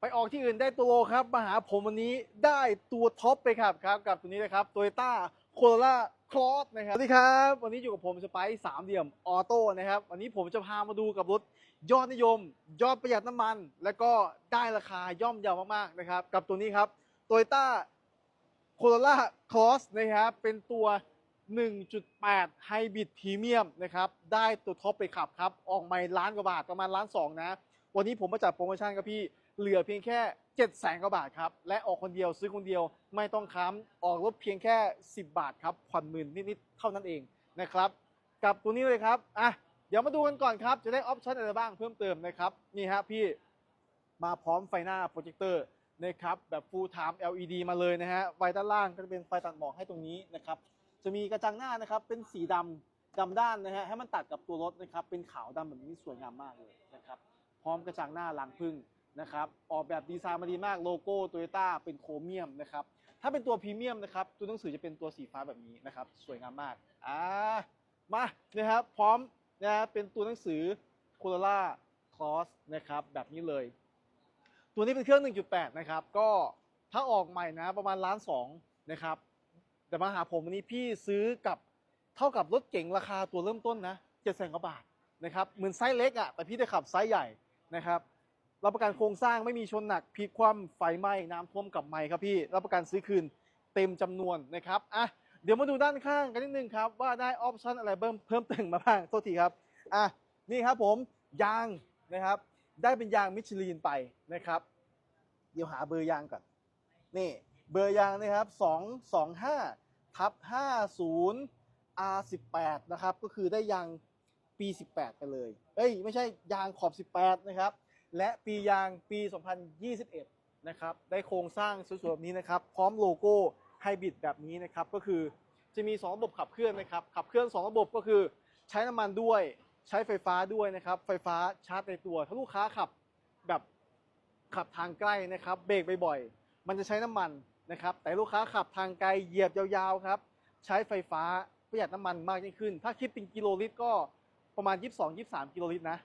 ไปออกที่อื่นได้ตัวโลครับ มาหาผมวันนี้ได้ตัวท็อปไปครับครับกับตัวนี้นะครับ Toyota Corolla Cross นะครับ สวัสดีครับ วันนี้อยู่กับผมสไปซ์สามเหลี่ยมออโต้นะครับ วันนี้ผมจะพามาดูกับรถยอดนิยม ยอดประหยัดน้ำมัน และก็ได้ราคาย่อมเยาวมากๆนะครับ กับตัวนี้ครับ Toyota Corolla Cross นะครับเป็นตัว 1.8 Hybrid Premium นะครับได้ตัวท็อปไปขับครับ ออกไม่ล้านกว่าบาทประมาณล้านสองนะ วันนี้ผมมาจัดโปรโมชั่นครับพี่ เหลือเพียงแค่7แสนกว่าบาทครับ และออกคนเดียวซื้อคนเดียวไม่ต้องค้ำออกรถเพียงแค่ 10 บาทครับผ่อนหมื่นนิดๆเท่านั้นเองนะครับกับตัวนี้เลยครับอะเดี๋ยวมาดูกันก่อนครับ จะได้ออปชั่นอะไรบ้างเพิ่มเติมนะครับนี่ฮะพี่มาพร้อมไฟหน้าโปรเจคเตอร์นะครับแบบ full time LED มาเลยนะฮะไฟด้านล่างก็จะเป็นไฟตัดหมอกให้ตรงนี้นะครับจะมีกระจังหน้านะครับเป็นสีดำดำด้านนะฮะให้มันตัดกับตัวรถนะครับเป็นขาวดำแบบนี้สวยงามมากเลยนะครับพร้อมกระจังหน้าหลังพึ่ง นะครับออกแบบดีไซน์มาดีมากโลโก้โตโยต้าเป็นโครเมียมนะครับถ้าเป็นตัวพรีเมียมนะครับตัวหนังสือจะเป็นตัวสีฟ้าแบบนี้นะครับสวยงามมากอ่ามานะครับพร้อมนะเป็นตัวหนังสือ Corolla Cross นะครับแบบนี้เลย ตัวนี้เป็นเครื่อง 1.8 นะครับ ก็ถ้าออกใหม่นะประมาณล้านสองนะครับ แต่มาหาผมวันนี้พี่ซื้อกับเท่ากับรถเก๋งราคาตัวเริ่มต้นนะเจ็ดแสนกว่าบาทนะครับเหมือนไซส์เล็กอะ่ะแต่พี่ได้ขับไซส์ใหญ่นะครับ รับประกันโครงสร้างไม่มีชนหนักพลิกคว่ำไฟไหม้น้ำท่วมกับไม้ครับพี่ รับประกันซื้อคืนเต็มจำนวนนะครับอะเดี๋ยวมาดูด้านข้างกันนิดนึงครับว่าได้ออปชั่นอะไรเพิ่มเพิ่มเติมมาบ้างโทษทีครับอะนี่ครับผมยางนะครับ ได้เป็นยางมิชลินไปนะครับ เดี๋ยวหาเบอร์ยางก่อนนี่เบอร์ยางนะครับ 225ทับ50 R18 นะครับก็คือได้ยางปี 18 ไปเลย เอ้ยไม่ใช่ยางขอบ 18 นะครับ และปียางปี 2021 นะครับ ได้โครงสร้างสวยๆแบบนี้นะครับ พร้อมโลโก้ไฮบริดแบบนี้นะครับ ก็คือจะมี 2 ระบบขับเคลื่อนนะครับ ขับเคลื่อน 2 ระบบก็คือใช้น้ำมันด้วย ใช้ไฟฟ้าด้วยนะครับ ไฟฟ้าชาร์จในตัว ถ้าลูกค้าขับแบบขับทางใกล้นะครับ เบรกบ่อยๆ มันจะใช้น้ำมันนะครับ แต่ลูกค้าขับทางไกลเหยียบยาวๆครับ ใช้ไฟฟ้าประหยัดน้ำมันมากยิ่งขึ้น ถ้าคิดเป็นกิโลลิตรก็ประมาณ 22-23 กิโลลิตรนะ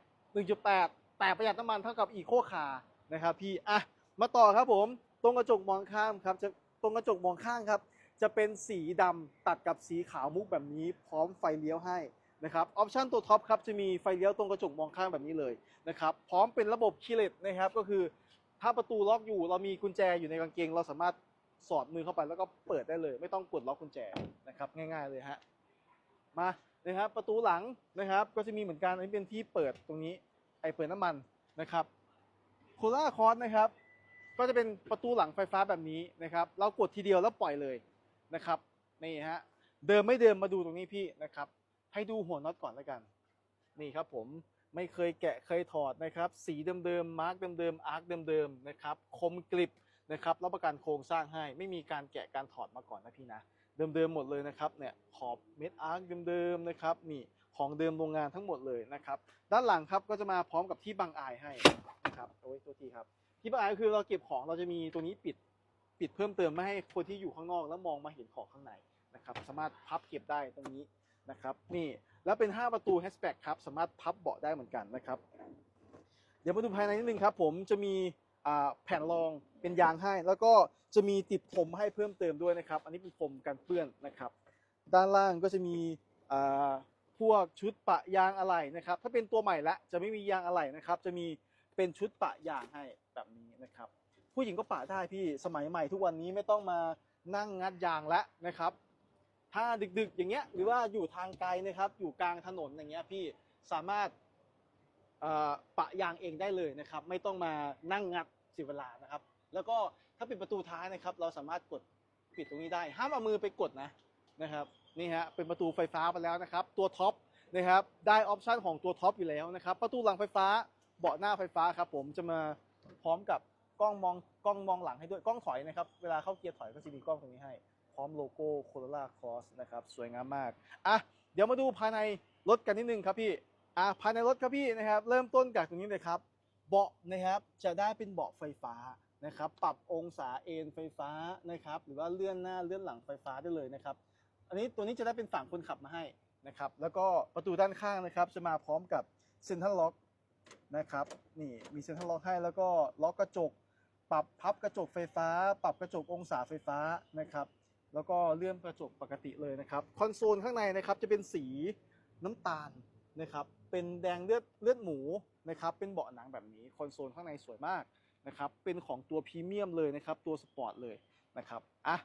1.8 แต่ประหยัดน้ำมันเท่ากับอีโคคาร์นะครับพี่อะมาต่อครับผมตรงกระจกมองข้ามครับจะตรงกระจกมองข้างครับ จะเป็นสีดำตัดกับสีขาวมุกแบบนี้ พร้อมไฟเลี้ยวให้นะครับออปชั่นตัวท็อปครับจะมีไฟเลี้ยวตรงกระจกมองข้างแบบนี้เลยนะครับพร้อมเป็นระบบคีย์เลสนะครับก็คือถ้าประตูล็อกอยู่เรามีกุญแจอยู่ในกางเกง เราสามารถสอดมือเข้าไปแล้วก็เปิดได้เลย ไม่ต้องกดล็อกกุญแจนะครับง่าย ๆเลยฮะมานะครับประตูหลังนะครับก็จะมีเหมือนกันอันนี้เป็นที่เปิดตรงนี้ ไอเปิดน้ำมันนะครับโคล่าคอร์สนะครับ ก็จะเป็นประตูหลังไฟฟ้าแบบนี้นะครับ เรากดทีเดียวแล้วปล่อยเลยนะครับนี่ฮะเดิมไม่เดิมมาดูตรงนี้พี่นะครับ ให้ดูหัวน็อตก่อนแล้วกัน นี่ครับผมไม่เคยแกะเคยถอดนะครับ สีเดิมๆมาร์กเดิมๆอาร์คเดิมๆนะครับคมกริบนะครับรับประกันโครงสร้างให้ไม่มีการแกะการถอดมาก่อนนะพี่นะ เดิมๆหมดเลยนะครับเนี่ยขอบเม็ดอาร์คเดิมๆนะครับนี่ ของเดิมโรงงานทั้งหมดเลยนะครับ ด้านหลังครับก็จะมาพร้อมกับที่บังอายให้นะครับโอ้ยตัวทีครับ ที่บังอายก็คือเราเก็บของเราจะมีตัวนี้ปิดปิดเพิ่มเติมไม่ให้คนที่อยู่ข้างนอกแล้วมองมาเห็นของข้างในนะครับสามารถพับเก็บได้ตรงนี้นะครับนี่แล้วเป็น 5 ประตูแฮชแบ็กครับสามารถพับเบาะได้เหมือนกันนะครับ เดี๋ยวมาดูภายในนิดนึงครับผมจะมีแผ่นรองเป็นยางให้ แล้วก็จะมีติดผมให้เพิ่มเติมด้วยนะครับ อันนี้เป็นผมกันเปื้อนนะครับ ด้านล่างก็จะมี พวกชุดปะยางอะไหล่นะครับ ถ้าเป็นตัวใหม่ละจะไม่มียางอะไหล่นะครับ จะมีเป็นชุดปะยางให้แบบนี้นะครับ ผู้หญิงก็ปะได้พี่สมัยใหม่ทุกวันนี้ไม่ต้องมานั่งงัดยางแล้วนะครับ ถ้าดึกๆอย่างเงี้ยหรือว่าอยู่ทางไกลนะครับ อยู่กลางถนนอย่างเงี้ยพี่สามารถปะยางเองได้เลยนะครับ ไม่ต้องมานั่งงัดเสียเวลานะครับ แล้วก็ถ้าเป็นประตูท้ายนะครับ เราสามารถกดปิดตรงนี้ได้ ห้ามเอามือไปกดนะนะครับ นี่ฮะเป็นประตูไฟฟ้าไปแล้วนะครับ ตัวท็อปนะครับได้ออปชันของตัวท็อปอยู่แล้วนะครับ ประตูหลังไฟฟ้าเบาะหน้าไฟฟ้าครับผมจะมาพร้อมกับกล้องมองกล้องมองหลังให้ด้วยกล้องถอยนะครับ เวลาเข้าเกียร์ถอยก็จะมีกล้องตรงนี้ให้ พร้อมโลโก้ Corolla Cross นะครับสวยงามมากอะเดี๋ยวมาดูภายในรถกันนิดนึงครับพี่อะภายในรถครับพี่นะครับ เริ่มต้นจากตรงนี้เลยครับเบาะนะครับจะได้เป็นเบาะไฟฟ้านะครับ ปรับองศาเอนไฟฟ้านะครับ หรือว่าเลื่อนหน้าเลื่อนหลังไฟฟ้าได้เลยนะครับ อันนี้ตัวนี้จะได้เป็นฝั่งคนขับมาให้นะครับ แล้วก็ประตูด้านข้างนะครับ จะมาพร้อมกับเซ็นทรัลล็อกนะครับนี่มีเซ็นทรัลล็อกให้แล้วก็ล็อกกระจก ปรับพับกระจกไฟฟ้า ปรับกระจกองศาไฟฟ้านะครับ แล้วก็เลื่อนกระจกปกติเลยนะครับคอนโซลข้างในนะครับจะเป็นสีน้ำตาลนะครับเป็นแดงเลือดเลือดหมูนะครับเป็นเบาะหนังแบบนี้คอนโซลข้างในสวยมากนะครับเป็นของตัวพรีเมียมเลยนะครับตัวสปอร์ตเลยนะครับอะ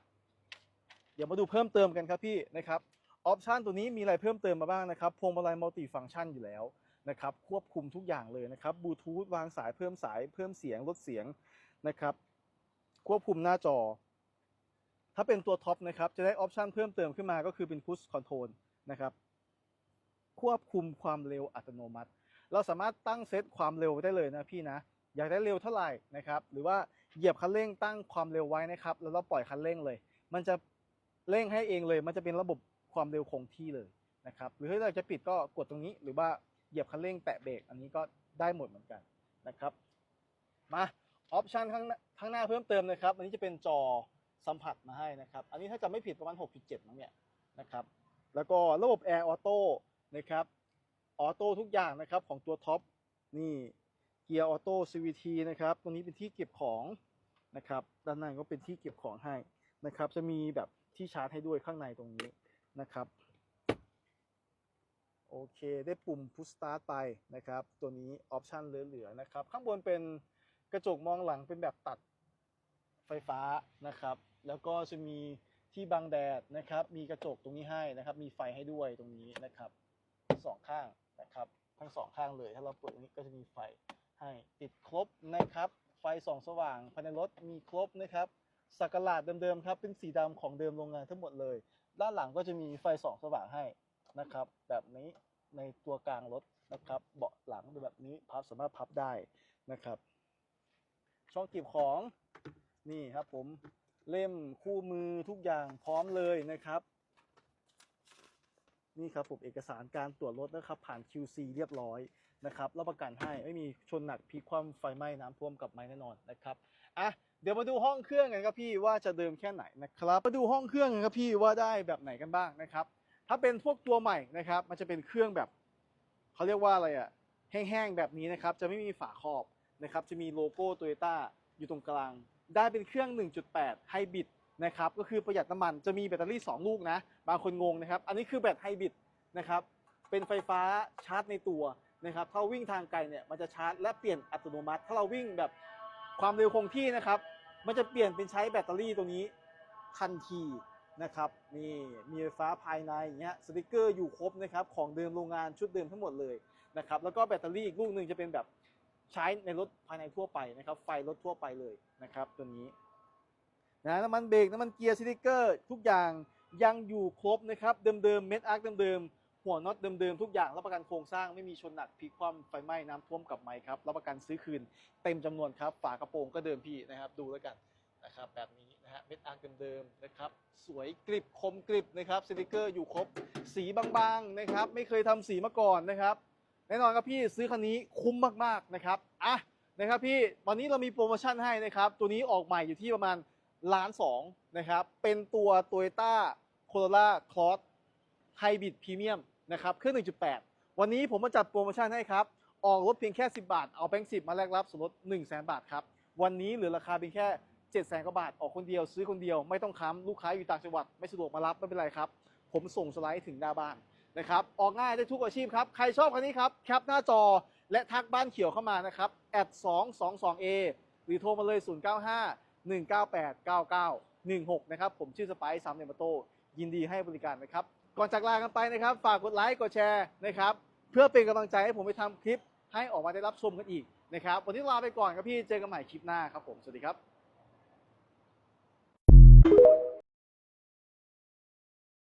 เดี๋ยวมาดูเพิ่มเติมกันครับพี่นะครับออปชันตัวนี้มีอะไรเพิ่มเติมมาบ้างนะครับพวงมาลัยมัลติฟังก์ชันอยู่แล้วนะครับควบคุมทุกอย่างเลยนะครับบลูทูธวางสายเพิ่มสายเพิ่มเสียงลดเสียงนะครับควบคุมหน้าจอ ถ้าเป็นตัวท็อปนะครับจะได้ออปชันเพิ่มเติมขึ้นมาก็คือเป็นพุชคอนโทรลนะครับควบคุมความเร็วอัตโนมัติ เราสามารถตั้งเซตความเร็วไได้เลยนะพี่นะอยากได้เร็วเท่าไหร่นะครับหรือว่าเหยียบคันเร่งตั้งความเร็วไว้นะครับแล้วเราปล่อยคันเร่งเลย มันจะ เร่งให้เองเลย มันจะเป็นระบบความเร็วคงที่เลยนะครับหรือถ้าเราจะปิดก็กดตรงนี้ หรือว่าเหยียบคันเร่งแตะเบรกอันนี้ก็ได้หมดเหมือนกันนะครับมาออปชันข้างหน้าข้างหน้าเพิ่มเติมนะครับ อันนี้จะเป็นจอสัมผัสมาให้นะครับ อันนี้ถ้าจำไม่ผิดประมาณ 6.7มั้งเนี่ยนะครับ แล้วก็ระบบแอร์ออโต้นะครับออโต้ทุกอย่างนะครับของตัวท็อปนี่เกียร์ออโต้ CVT นะครับ ตรงนี้เป็นที่เก็บของนะครับ ด้านในก็เป็นที่เก็บของให้นะครับ จะมีแบบ ที่ชาร์จให้ด้วยข้างในตรงนี้นะครับ โอเคได้ปุ่ม push start ไปนะครับ ตัวนี้ออปชันเหลือๆนะครับ ข้างบนเป็นกระจกมองหลังเป็นแบบตัดไฟฟ้านะครับ แล้วก็จะมีที่บังแดดนะครับ มีกระจกตรงนี้ให้นะครับ มีไฟให้ด้วยตรงนี้นะครับสองข้างนะครับ ทั้งสองข้างเลย ถ้าเราเปิดตรงนี้ก็จะมีไฟให้ติดครบนะครับ ไฟส่องสว่างภายในรถมีครบนะครับ สักหลาดเดิมๆครับ เป็นสีดำของเดิมโรงงานทั้งหมดเลย ด้านหลังก็จะมีไฟสองสว่างให้นะครับ แบบนี้ในตัวกลางรถนะครับ เบาะหลังเป็นแบบนี้พับสามารถพับได้นะครับ ช่องเก็บของนี่ครับผมเล่มคู่มือทุกอย่างพร้อมเลยนะครับ นี่ครับผมเอกสารการตรวจรถนะครับ ผ่าน QC เรียบร้อยนะครับรับประกันให้ไม่มีชนหนักพลิคว่ำไฟไหม้น้ำท่วมกลับไม้แน่นอนนะครับอะ เดี๋ยวมาดูห้องเครื่องกันครับพี่ว่าจะเดิมแค่ไหนนะครับมาดูห้องเครื่องกันครับพี่ว่าได้แบบไหนกันบ้างนะครับ ถ้าเป็นพวกตัวใหม่นะครับ มันจะเป็นเครื่องแบบเขาเรียกว่าอะไรอะแห้งๆแบบนี้นะครับ จะไม่มีฝาครอบนะครับ จะมีโลโก้โตโยต้าอยู่ตรงกลาง ได้เป็นเครื่อง 1.8ไฮบริดนะครับ ก็คือประหยัดน้ำมัน จะมีแบตเตอรี่ 2 ลูกนะ บางคนงงนะครับ อันนี้คือแบตไฮบริดนะครับ เป็นไฟฟ้าชาร์จในตัวนะครับ ถ้าวิ่งทางไกลเนี่ย มันจะชาร์จและเปลี่ยนอัตโนมัติ ถ้าเราวิ่งแบบ ความเร็วคงที่นะครับ มันจะเปลี่ยนเป็นใช้แบตเตอรี่ตัวนี้ทันทีนะครับนี่มีไฟฟ้าภายในอย่างเงี้ยสติกเกอร์อยู่ครบนะครับของเดิมโรงงานชุดเดิมทั้งหมดเลยนะครับแล้วก็แบตเตอรี่อีกลูกหนึ่งจะเป็นแบบใช้ในรถภายในทั่วไปนะครับ ไฟรถทั่วไปเลยนะครับ ตัวนี้นะน้ำมันเบรกน้ำมันเกียร์สติกเกอร์ ทุกอย่างยังอยู่ครบนะครับ เดิมๆเม็ดอาร์คเดิมๆ หัวน็อตเดิมๆทุกอย่างรับประกันโครงสร้างไม่มีชนหนักพลิกคว่ำไฟไหม้น้ำท่วมกลับไหมครับรับประกันซื้อคืนเต็มจำนวนครับฝากระโปรงก็เดิมพี่นะครับดูแล้วกันนะครับแบบนี้นะฮะเม็ดอาร์คเดิมๆนะครับสวยกริบคมกริบนะครับสติกเกอร์อยู่ครบสีบางๆนะครับไม่เคยทำสีมาก่อนนะครับแน่นอนครับพี่ซื้อคันนี้คุ้มมากๆนะครับอะนะครับพี่วันนี้เรามีโปรโมชั่นให้นะครับตัวนี้ออกใหม่อยู่ที่ประมาณล้านสองนะครับเป็นตัว Toyota Corolla Cross Hybrid Premium นะครับเครื่อง 1.8 วันนี้ผมมาจัดโปรโมชั่นให้ครับ ออกรถเพียงแค่ 10 บาท เอาแบงค์10 มาแลกรับส่วนลด1 0 0 0 0 0 บาทครับ วันนี้เหลือราคาเพียงแค่ 7 0 0 0 0กว่าบาท ออกคนเดียวซื้อคนเดียวไม่ต้องค้ำลูกค้าอยู่ต่างจังหวัดไม่สะดวกมารับไม่เป็นไรครับ ผมส่งสไลด์ถึงหน้าบ้านนะครับออกง่ายได้ทุกอาชีพครับใครชอบคันนี้ครับแคปหน้าจอและทักบ้านเขียวเข้ามานะครับแอด222 a หรือโทรมาเลย 095 198 9916 นะครับ ผมชื่อสไปซ์ซัมเนมโตยินดีให้บริการนะครับ ก่อนจากลากันไปนะครับ ฝากกดไลค์กดแชร์นะครับ เพื่อเป็นกำลังใจให้ผมไปทำคลิปให้ออกมาได้รับชมกันอีกนะครับ วันนี้ลาไปก่อนครับพี่ เจอกันใหม่คลิปหน้าครับผม สวัสดีครับ